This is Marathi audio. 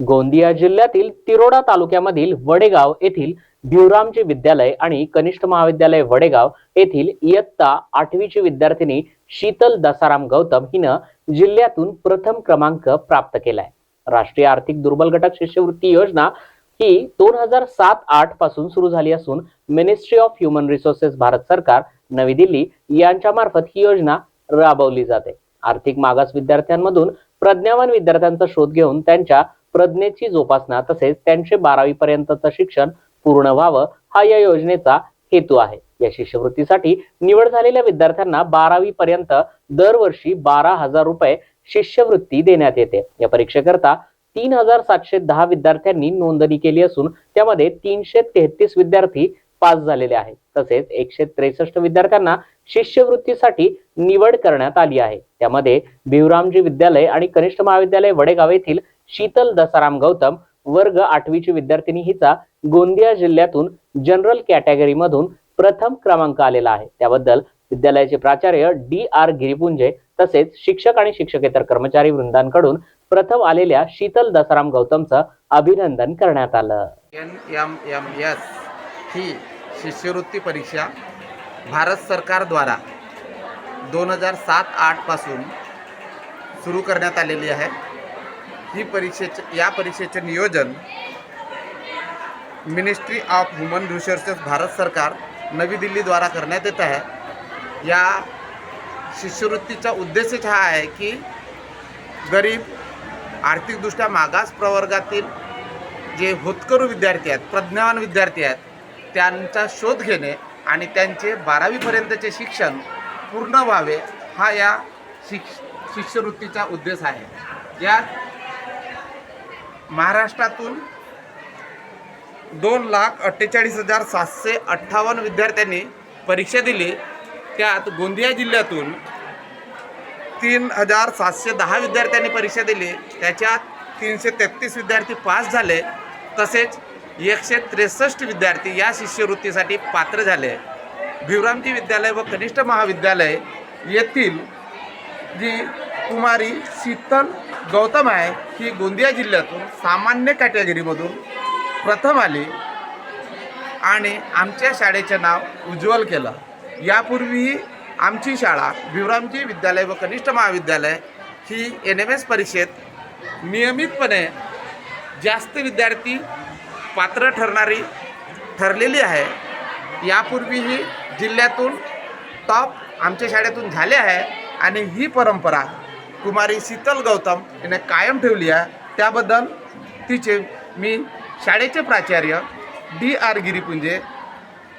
गोंदिया जिल्ह्यातील तिरोडा तालुक्यामधील वडेगाव येथील भिवरामचे विद्यालय आणि कनिष्ठ महाविद्यालय वडेगाव येथील इयत्ता आठवीची विद्यार्थिनी शीतल दसाराम गौतम हिनं जिल्ह्यातून प्रथम क्रमांक प्राप्त केलाय. राष्ट्रीय आर्थिक दुर्बल घटक शिष्यवृत्ती योजना ही दोन हजार सात आठपासून सुरू झाली असून ministry of human resources Bharat सरकार नवी दिल्ली यांच्या मार्फत ही योजना राबवली जाते. आर्थिक मागास विद्यार्थ्यांमधून प्रज्ञावान विद्यार्थ्यांचा शोध घेऊन त्यांच्या प्रज्ञेची जोपासना तसेच त्यांचे बारावी पर्यंतचं शिक्षण पूर्ण व्हावं हा या योजनेचा हेतू आहे. या शिष्यवृत्तीसाठी निवड झालेल्या विद्यार्थ्यांना बारावी पर्यंत दरवर्षी बारा हजार रुपये शिष्यवृत्ती देण्यात येते. या परीक्षेकरता तीन हजार सातशे दहा विद्यार्थ्यांनी नोंदणी केली असून त्यामध्ये तीनशे तेहतीस विद्यार्थी पास झालेले आहेत. तसेच एकशे त्रेसष्ट विद्यार्थ्यांना शिष्यवृत्तीसाठी निवड करण्यात आली आहे. त्यामध्ये भिवरामजी विद्यालय आणि कनिष्ठ महाविद्यालय वडेगाव येथील शीतल दसाराम गौतम वर्ग आठवीची विद्यार्थिनी हिचा गोंदिया जिल्ह्यातून जनरल कॅटेगरीमधून प्रथम क्रमांक आलेला आहे. त्याबद्दल विद्यालयाचे प्राचार्य डी आर गिरिपुंजे तसेच शिक्षक आणि शिक्षकेतर कर्मचारी वृंदांकडून प्रथम आलेल्या शीतल दसाराम गौतमचं अभिनंदन करण्यात आलं. एन एम एम एस ही शिष्यवृत्ती परीक्षा भारत सरकारद्वारा दोन हजार सात आठपासून सुरू करण्यात आलेली आहे. ही परीक्षेचे या परीक्षेचे नियोजन ministry of human resources Bharat सरकार नवी दिल्लीद्वारा करण्यात येत आहे. या शिष्यवृत्तीचा उद्देशच हा आहे की गरीब आर्थिकदृष्ट्या मागास प्रवर्गातील जे होतकरू विद्यार्थी आहेत प्रज्ञावान विद्यार्थी आहेत त्यांचा शोध घेणे आणि त्यांचे बारावीपर्यंतचे शिक्षण पूर्ण व्हावे हा या शिक्ष शिष्यवृत्तीचा उद्देश आहे. यात महाराष्ट्रातून दोन लाख अठ्ठेचाळीस हजार सातशे अठ्ठावन्न विद्यार्थ्यांनी परीक्षा दिली. त्यात गोंदिया जिल्ह्यातून तीन हजार सातशे दहा विद्यार्थ्यांनी परीक्षा दिली. त्याच्यात तीनशे तेहतीस विद्यार्थी पास झाले. तसेच एकशे त्रेसष्ट विद्यार्थी या शिष्यवृत्तीसाठी पात्र झाले. भिवरामजी विद्यालय व कनिष्ठ महाविद्यालय येथील जी कुमारी शीतल गौतम आहे ही गोंदिया जिल्ह्यातून सामान्य कॅटेगरीमधून प्रथम आली आणि आमच्या शाळेचे नाव उज्ज्वल केलं. यापूर्वी आमची शाळा भिवरामजी विद्यालय व कनिष्ठ महाविद्यालय ही एन एम एस परीक्षेत नियमितपणे जास्त विद्यार्थी पात्र ठरणारी ठरलेली आहे. यापूर्वीही जिल्ह्यातून टॉप आमच्या शाळेतून झाले आहे. आणि ही परंपरा कुमारी शीतल गौतम याने कायम ठेवली आहे. त्याबद्दल तिचे मी शाळेचे प्राचार्य डी आर गिरीपुंजे